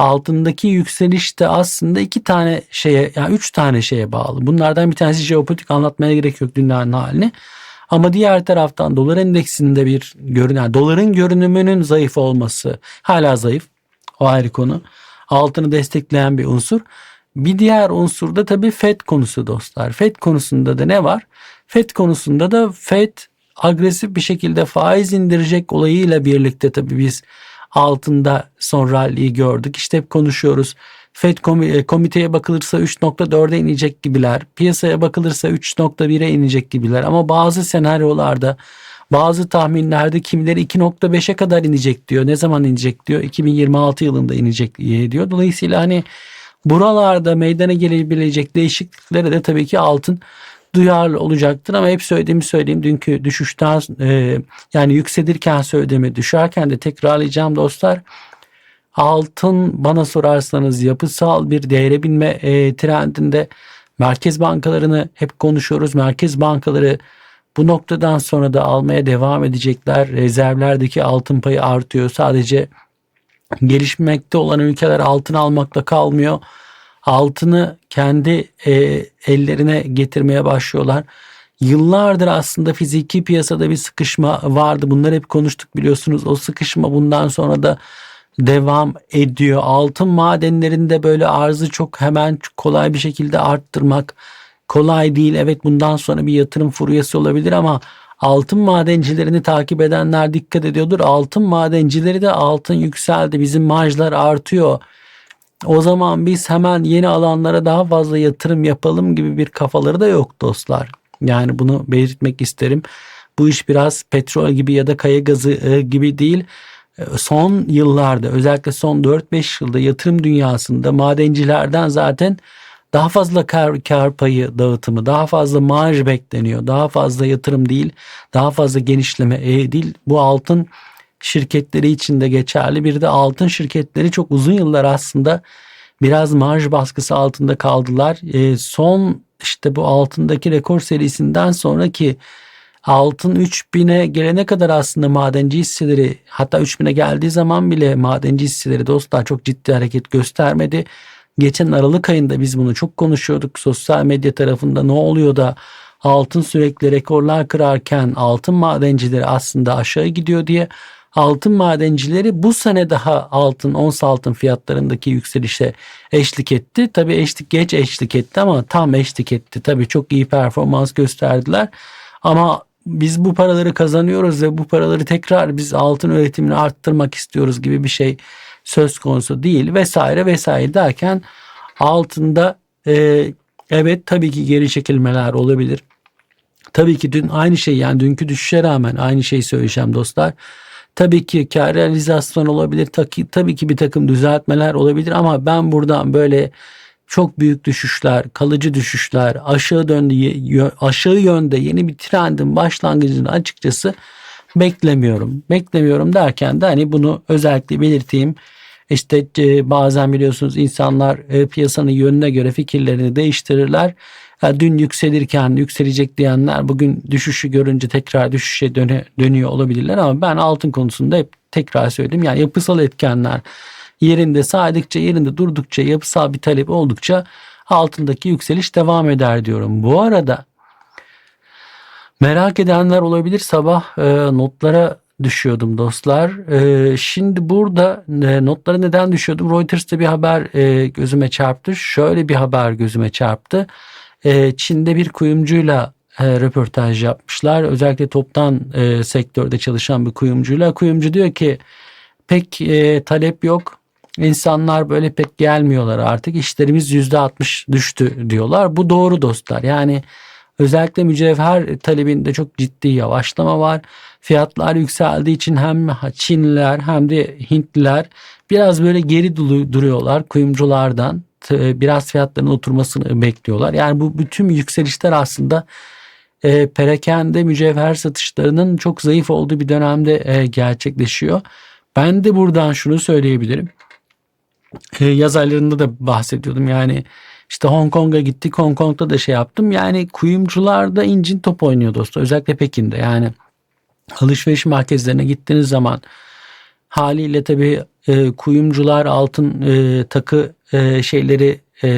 altındaki yükseliş de aslında iki tane şeye yani üç tane şeye bağlı. Bunlardan bir tanesi jeopolitik anlatmaya gerek yok dünyanın halini. Ama diğer taraftan dolar endeksinde bir görünen doların görünümünün zayıf olması hala zayıf. O ayrı konu. Altını destekleyen bir unsur. Bir diğer unsur da tabii FED konusu dostlar. FED konusunda da ne var? FED konusunda da FED agresif bir şekilde faiz indirecek olayıyla birlikte tabii biz altında son rally'yi gördük. İşte hep konuşuyoruz. FED komi- komiteye bakılırsa 3.4'e inecek gibiler. Piyasaya bakılırsa 3.1'e inecek gibiler. Ama bazı senaryolarda bazı tahminlerde kimileri 2.5'e kadar inecek diyor. Ne zaman inecek diyor? 2026 yılında inecek diyor. Dolayısıyla hani buralarda meydana gelebilecek değişikliklere de tabii ki altın duyarlı olacaktır ama hep söylediğimi söyleyeyim. Dünkü düşüşten e, yani yükselirken söylediğimi düşerken de tekrarlayacağım dostlar. Altın bana sorarsanız yapısal bir değere binme e, trendinde. Merkez bankalarını hep konuşuyoruz. Merkez bankaları bu noktadan sonra da almaya devam edecekler. Rezervlerdeki altın payı artıyor. Sadece gelişmekte olan ülkeler altın almakla kalmıyor altını kendi e, ellerine getirmeye başlıyorlar. Yıllardır aslında fiziki piyasada bir sıkışma vardı. Bunları hep konuştuk biliyorsunuz. O sıkışma bundan sonra da devam ediyor. Altın madenlerinde böyle arzı çok hemen kolay bir şekilde arttırmak kolay değil. Evet bundan sonra bir yatırım furyası olabilir ama altın madencilerini takip edenler dikkat ediyordur. Altın madencileri de altın yükseldi. Bizim marjlar artıyor o zaman biz hemen yeni alanlara daha fazla yatırım yapalım gibi bir kafaları da yok dostlar. Yani bunu belirtmek isterim. Bu iş biraz petrol gibi ya da kaya gazı e, gibi değil. E, son yıllarda özellikle son 4-5 yılda yatırım dünyasında madencilerden zaten daha fazla kar, kar payı dağıtımı, daha fazla marj bekleniyor. Daha fazla yatırım değil, daha fazla genişleme e, değil. Bu altın şirketleri için de geçerli. Bir de altın şirketleri çok uzun yıllar aslında biraz marj baskısı altında kaldılar. E, son işte bu altındaki rekor serisinden sonraki altın 3000'e gelene kadar aslında madenci hisseleri hatta 3000'e geldiği zaman bile madenci hisseleri dostlar çok ciddi hareket göstermedi. Geçen Aralık ayında biz bunu çok konuşuyorduk sosyal medya tarafında ne oluyor da altın sürekli rekorlar kırarken altın madencileri aslında aşağı gidiyor diye altın madencileri bu sene daha altın ons altın fiyatlarındaki yükselişe eşlik etti. Tabii eşlik geç eşlik etti ama tam eşlik etti. Tabii çok iyi performans gösterdiler. Ama biz bu paraları kazanıyoruz ve bu paraları tekrar biz altın üretimini arttırmak istiyoruz gibi bir şey söz konusu değil vesaire vesaire derken altında e, evet tabii ki geri çekilmeler olabilir. Tabii ki dün aynı şey yani dünkü düşüşe rağmen aynı şeyi söyleyeceğim dostlar. Tabii ki kar realizasyon olabilir. Tabii ki bir takım düzeltmeler olabilir ama ben buradan böyle çok büyük düşüşler, kalıcı düşüşler, aşağı döndü aşağı yönde yeni bir trendin başlangıcını açıkçası beklemiyorum. Beklemiyorum derken de hani bunu özellikle belirteyim. İşte e, bazen biliyorsunuz insanlar e, piyasanın yönüne göre fikirlerini değiştirirler. Dün yükselirken yükselecek diyenler bugün düşüşü görünce tekrar düşüşe döne, dönüyor olabilirler ama ben altın konusunda hep tekrar söyledim. Yani yapısal etkenler yerinde saydıkça yerinde durdukça yapısal bir talep oldukça altındaki yükseliş devam eder diyorum. Bu arada merak edenler olabilir sabah e, notlara düşüyordum dostlar. E, şimdi burada e, notlara neden düşüyordum? Reuters'ta bir haber e, gözüme çarptı. Şöyle bir haber gözüme çarptı. E, Çin'de bir kuyumcuyla e, röportaj yapmışlar. Özellikle toptan e, sektörde çalışan bir kuyumcuyla. Kuyumcu diyor ki pek e, talep yok. İnsanlar böyle pek gelmiyorlar artık. İşlerimiz %60 düştü diyorlar. Bu doğru dostlar. Yani özellikle mücevher talebinde çok ciddi yavaşlama var. Fiyatlar yükseldiği için hem Çinliler hem de Hintliler biraz böyle geri duruyorlar kuyumculardan. Biraz fiyatların oturmasını bekliyorlar. Yani bu bütün yükselişler aslında e, perakende mücevher satışlarının çok zayıf olduğu bir dönemde e, gerçekleşiyor. Ben de buradan şunu söyleyebilirim. E, yaz aylarında da bahsediyordum yani işte Hong Kong'a gittik Hong Kong'da da şey yaptım. Yani kuyumcularda incin top oynuyor dostlar özellikle Pekin'de yani alışveriş merkezlerine gittiğiniz zaman haliyle tabii e, kuyumcular altın e, takı e, şeyleri e,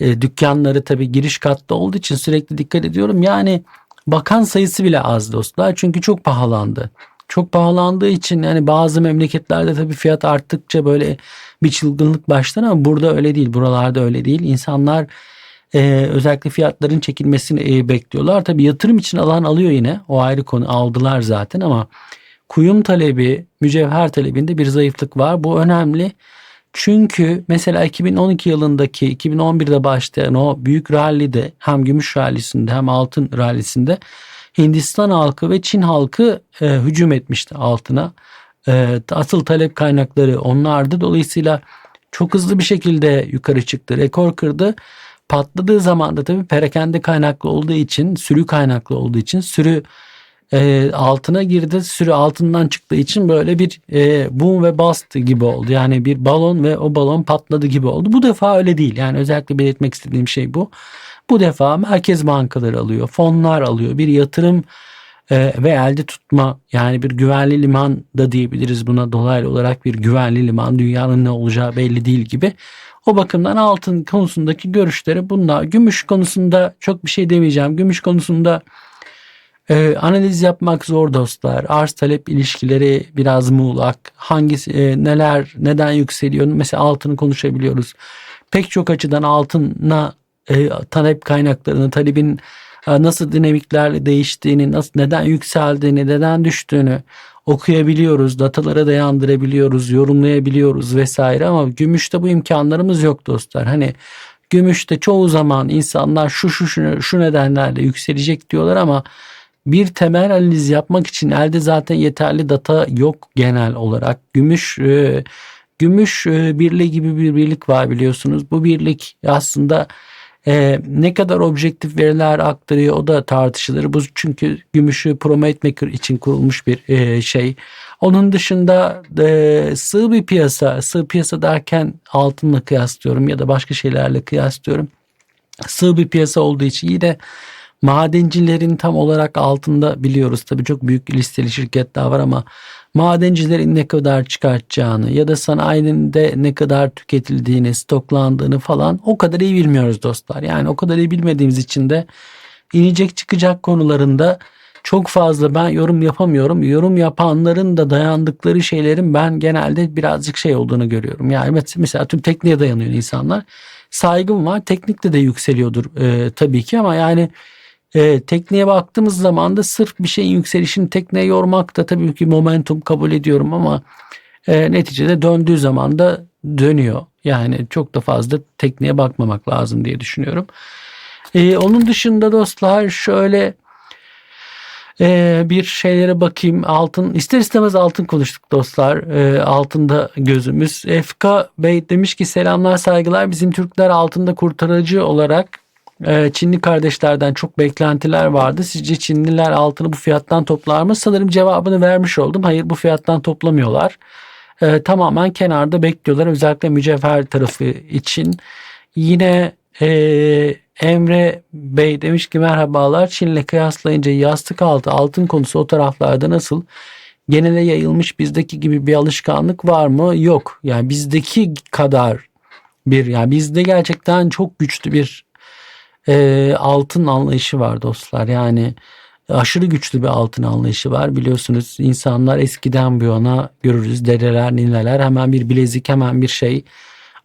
e, dükkanları tabii giriş katta olduğu için sürekli dikkat ediyorum. Yani bakan sayısı bile az dostlar. Çünkü çok pahalandı. Çok pahalandığı için yani bazı memleketlerde tabii fiyat arttıkça böyle bir çılgınlık başlar ama burada öyle değil. Buralarda öyle değil. İnsanlar e, özellikle fiyatların çekilmesini e, bekliyorlar. Tabii yatırım için alan alıyor yine. O ayrı konu aldılar zaten ama kuyum talebi, mücevher talebinde bir zayıflık var. Bu önemli. Çünkü mesela 2012 yılındaki 2011'de başlayan o büyük rallide hem gümüş rallisinde hem altın rallisinde Hindistan halkı ve Çin halkı e, hücum etmişti altına. E, asıl talep kaynakları onlardı. Dolayısıyla çok hızlı bir şekilde yukarı çıktı. Rekor kırdı. Patladığı zaman da tabii perakende kaynaklı olduğu için, sürü kaynaklı olduğu için sürü e, altına girdi. Sürü altından çıktığı için böyle bir e, boom ve bust gibi oldu. Yani bir balon ve o balon patladı gibi oldu. Bu defa öyle değil. Yani özellikle belirtmek istediğim şey bu. Bu defa merkez bankaları alıyor, fonlar alıyor, bir yatırım e, ve elde tutma yani bir güvenli liman da diyebiliriz buna dolaylı olarak bir güvenli liman dünyanın ne olacağı belli değil gibi. O bakımdan altın konusundaki görüşleri bunlar. Gümüş konusunda çok bir şey demeyeceğim. Gümüş konusunda e, analiz yapmak zor dostlar. Arz talep ilişkileri biraz muğlak. Hangisi e, neler neden yükseliyor? Mesela altını konuşabiliyoruz. Pek çok açıdan altına e, talep kaynaklarını, talebin e, nasıl dinamiklerle değiştiğini, nasıl neden yükseldiğini, neden düştüğünü okuyabiliyoruz, datalara dayandırabiliyoruz, yorumlayabiliyoruz vesaire ama gümüşte bu imkanlarımız yok dostlar. Hani gümüşte çoğu zaman insanlar şu şu şu, şu nedenlerle yükselecek diyorlar ama bir temel analiz yapmak için elde zaten yeterli data yok genel olarak. Gümüş e, gümüş e, birliği gibi bir birlik var biliyorsunuz. Bu birlik aslında e, ne kadar objektif veriler aktarıyor o da tartışılır. Bu çünkü gümüşü promote etmek için kurulmuş bir e, şey. Onun dışında e, sığ bir piyasa, sığ piyasa derken altınla kıyaslıyorum ya da başka şeylerle kıyaslıyorum. Sığ bir piyasa olduğu için yine madencilerin tam olarak altında biliyoruz. Tabii çok büyük listeli şirketler var ama madencilerin ne kadar çıkartacağını ya da sanayinin de ne kadar tüketildiğini, stoklandığını falan o kadar iyi bilmiyoruz dostlar. Yani o kadar iyi bilmediğimiz için de inecek çıkacak konularında çok fazla ben yorum yapamıyorum. Yorum yapanların da dayandıkları şeylerin ben genelde birazcık şey olduğunu görüyorum. Yani mesela tüm tekniğe dayanıyor insanlar. Saygım var. Teknikte de yükseliyordur e, tabii ki ama yani e, tekneye baktığımız zaman da sırf bir şeyin yükselişini tekneye yormak da tabii ki momentum kabul ediyorum ama e, neticede döndüğü zaman da dönüyor. Yani çok da fazla tekneye bakmamak lazım diye düşünüyorum. E, onun dışında dostlar şöyle e, bir şeylere bakayım. Altın ister istemez altın konuştuk dostlar. E, altında gözümüz. FK Bey demiş ki selamlar saygılar. Bizim Türkler altında kurtarıcı olarak ee, Çinli kardeşlerden çok beklentiler vardı. Sizce Çinliler altını bu fiyattan toplar mı? Sanırım cevabını vermiş oldum. Hayır bu fiyattan toplamıyorlar. Ee, tamamen kenarda bekliyorlar. Özellikle mücevher tarafı için. Yine e, Emre Bey demiş ki merhabalar. Çin'le kıyaslayınca yastık altı altın konusu o taraflarda nasıl? Genele yayılmış bizdeki gibi bir alışkanlık var mı? Yok. Yani bizdeki kadar bir yani bizde gerçekten çok güçlü bir e, altın anlayışı var dostlar. Yani aşırı güçlü bir altın anlayışı var. Biliyorsunuz insanlar eskiden bu yana görürüz dedeler nineler hemen bir bilezik hemen bir şey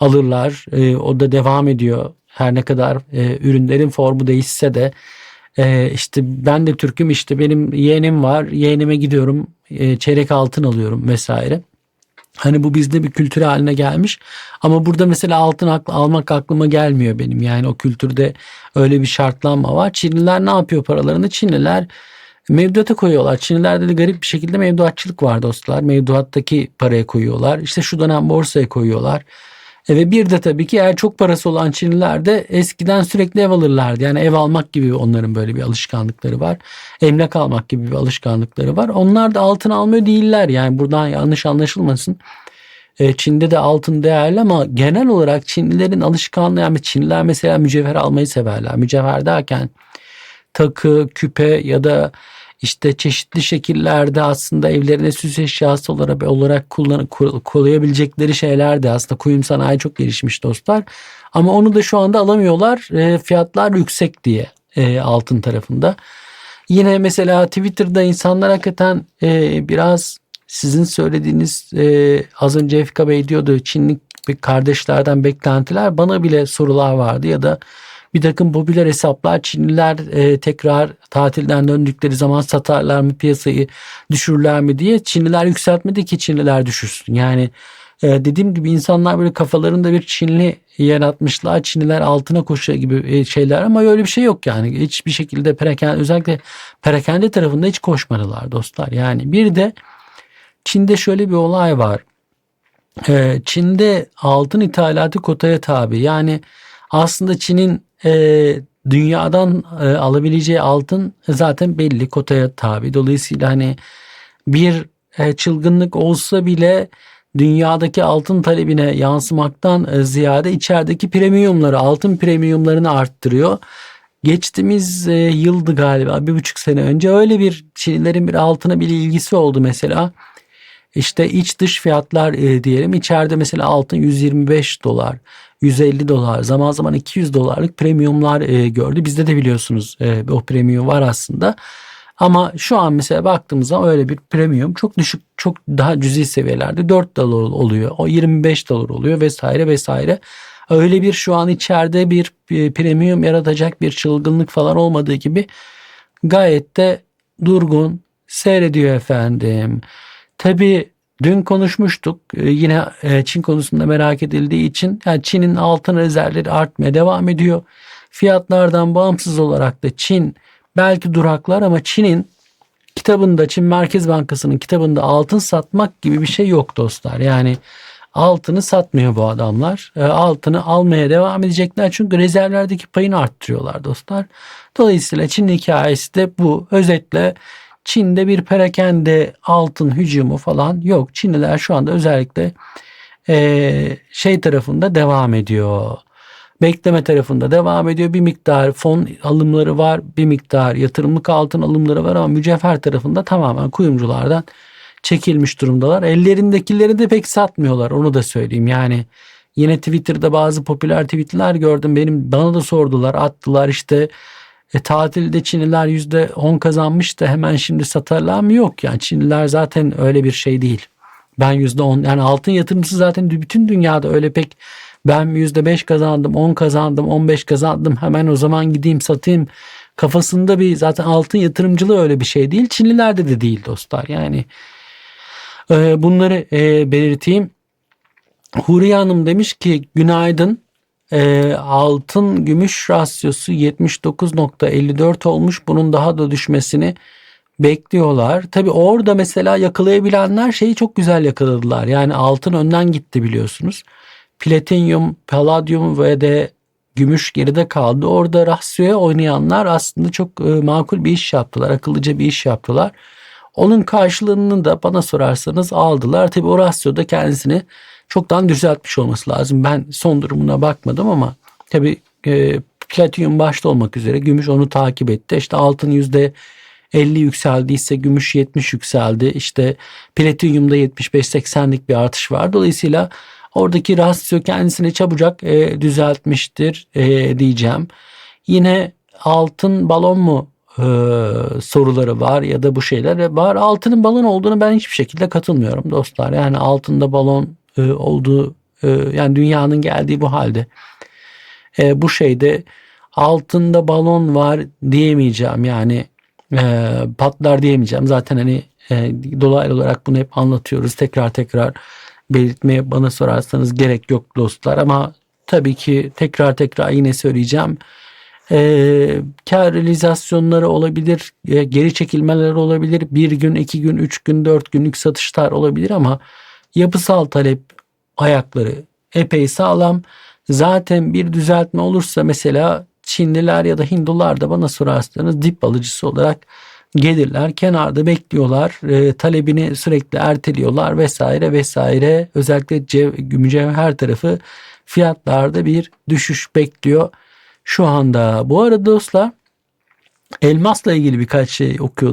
alırlar. E, o da devam ediyor. Her ne kadar e, ürünlerin formu değişse de e, işte ben de Türk'üm işte benim yeğenim var yeğenime gidiyorum e, çeyrek altın alıyorum vesaire. Hani bu bizde bir kültür haline gelmiş. Ama burada mesela altın almak aklıma gelmiyor benim. Yani o kültürde öyle bir şartlanma var. Çinliler ne yapıyor paralarını? Çinliler mevduata koyuyorlar. Çinlilerde de garip bir şekilde mevduatçılık var dostlar. Mevduattaki paraya koyuyorlar. İşte şu dönem borsaya koyuyorlar. E ve bir de tabii ki eğer çok parası olan Çinliler de eskiden sürekli ev alırlardı. Yani ev almak gibi onların böyle bir alışkanlıkları var. Emlak almak gibi bir alışkanlıkları var. Onlar da altın almıyor değiller. Yani buradan yanlış anlaşılmasın. E, Çin'de de altın değerli ama genel olarak Çinlilerin alışkanlığı yani Çinliler mesela mücevher almayı severler. Mücevher derken takı, küpe ya da işte çeşitli şekillerde aslında evlerine süs eşyası olarak olarak kullan koyabilecekleri şeyler aslında kuyum sanayi çok gelişmiş dostlar. Ama onu da şu anda alamıyorlar. E, fiyatlar yüksek diye e, altın tarafında. Yine mesela Twitter'da insanlar hakikaten e, biraz sizin söylediğiniz e, az önce Efka Bey diyordu Çinli kardeşlerden beklentiler bana bile sorular vardı ya da bir takım popüler hesaplar Çinliler e, tekrar tatilden döndükleri zaman satarlar mı piyasayı düşürürler mi diye Çinliler yükseltmedi ki Çinliler düşürsün. Yani e, dediğim gibi insanlar böyle kafalarında bir Çinli yaratmışlar. Çinliler altına koşuyor gibi e, şeyler ama öyle bir şey yok yani. Hiçbir şekilde perakende özellikle perakende tarafında hiç koşmadılar dostlar. Yani bir de Çin'de şöyle bir olay var. E, Çin'de altın ithalatı kotaya tabi. Yani aslında Çin'in e, dünyadan e, alabileceği altın zaten belli kotaya tabi. Dolayısıyla hani bir e, çılgınlık olsa bile dünyadaki altın talebine yansımaktan e, ziyade içerideki premiumları, altın premiumlarını arttırıyor. Geçtiğimiz e, yıldı galiba bir buçuk sene önce öyle bir Çinlilerin bir altına bir ilgisi oldu mesela. İşte iç dış fiyatlar e, diyelim içeride mesela altın 125 dolar 150 dolar zaman zaman 200 dolarlık premiumlar e, gördü. Bizde de biliyorsunuz e, o premium var aslında. Ama şu an mesela baktığımızda öyle bir premium çok düşük çok daha cüzi seviyelerde 4 dolar oluyor. O 25 dolar oluyor vesaire vesaire. Öyle bir şu an içeride bir e, premium yaratacak bir çılgınlık falan olmadığı gibi gayet de durgun seyrediyor efendim. Tabi dün konuşmuştuk e, yine e, Çin konusunda merak edildiği için yani Çin'in altın rezervleri artmaya devam ediyor. Fiyatlardan bağımsız olarak da Çin belki duraklar ama Çin'in kitabında Çin Merkez Bankası'nın kitabında altın satmak gibi bir şey yok dostlar. Yani altını satmıyor bu adamlar. E, altını almaya devam edecekler çünkü rezervlerdeki payını arttırıyorlar dostlar. Dolayısıyla Çin hikayesi de bu. Özetle Çin'de bir perakende altın hücumu falan yok. Çinliler şu anda özellikle e, şey tarafında devam ediyor. Bekleme tarafında devam ediyor. Bir miktar fon alımları var. Bir miktar yatırımlık altın alımları var ama mücevher tarafında tamamen kuyumculardan çekilmiş durumdalar. Ellerindekileri de pek satmıyorlar. Onu da söyleyeyim. Yani yine Twitter'da bazı popüler tweetler gördüm. Benim bana da sordular, attılar işte e, tatilde Çinliler %10 kazanmış da hemen şimdi satarlar mı? Yok yani Çinliler zaten öyle bir şey değil. Ben %10 yani altın yatırımcısı zaten bütün dünyada öyle pek ben %5 kazandım, 10 kazandım, 15 kazandım hemen o zaman gideyim satayım kafasında bir zaten altın yatırımcılığı öyle bir şey değil. Çinlilerde de değil dostlar. Yani e, bunları e, belirteyim. Huriye Hanım demiş ki günaydın e, altın gümüş rasyosu 79.54 olmuş. Bunun daha da düşmesini bekliyorlar. Tabi orada mesela yakalayabilenler şeyi çok güzel yakaladılar. Yani altın önden gitti biliyorsunuz. Platinyum, palladium ve de gümüş geride kaldı. Orada rasyoya oynayanlar aslında çok e, makul bir iş yaptılar. Akıllıca bir iş yaptılar. Onun karşılığını da bana sorarsanız aldılar. Tabi o rasyoda kendisini çoktan düzeltmiş olması lazım. Ben son durumuna bakmadım ama tabii e, platinum başta olmak üzere gümüş onu takip etti. İşte altın yüzde 50 yükseldiyse gümüş 70 yükseldi. İşte platinyumda 75-80'lik bir artış var. Dolayısıyla oradaki rasyo kendisini çabucak e, düzeltmiştir e, diyeceğim. Yine altın balon mu e, soruları var ya da bu şeyler var. Altının balon olduğunu ben hiçbir şekilde katılmıyorum dostlar. Yani altında balon e, olduğu e, yani dünyanın geldiği bu halde. E, bu şeyde altında balon var diyemeyeceğim yani e, patlar diyemeyeceğim. Zaten hani e, dolaylı olarak bunu hep anlatıyoruz. Tekrar tekrar belirtmeye bana sorarsanız gerek yok dostlar ama tabii ki tekrar tekrar yine söyleyeceğim. E, kar realizasyonları olabilir, e, geri çekilmeler olabilir, bir gün, iki gün, üç gün, dört günlük satışlar olabilir ama yapısal talep ayakları epey sağlam. Zaten bir düzeltme olursa mesela Çinliler ya da Hindular da bana sorarsanız dip alıcısı olarak gelirler. Kenarda bekliyorlar. E, talebini sürekli erteliyorlar vesaire vesaire. Özellikle cev, mücevher tarafı fiyatlarda bir düşüş bekliyor şu anda. Bu arada dostlar elmasla ilgili birkaç şey okuyordum.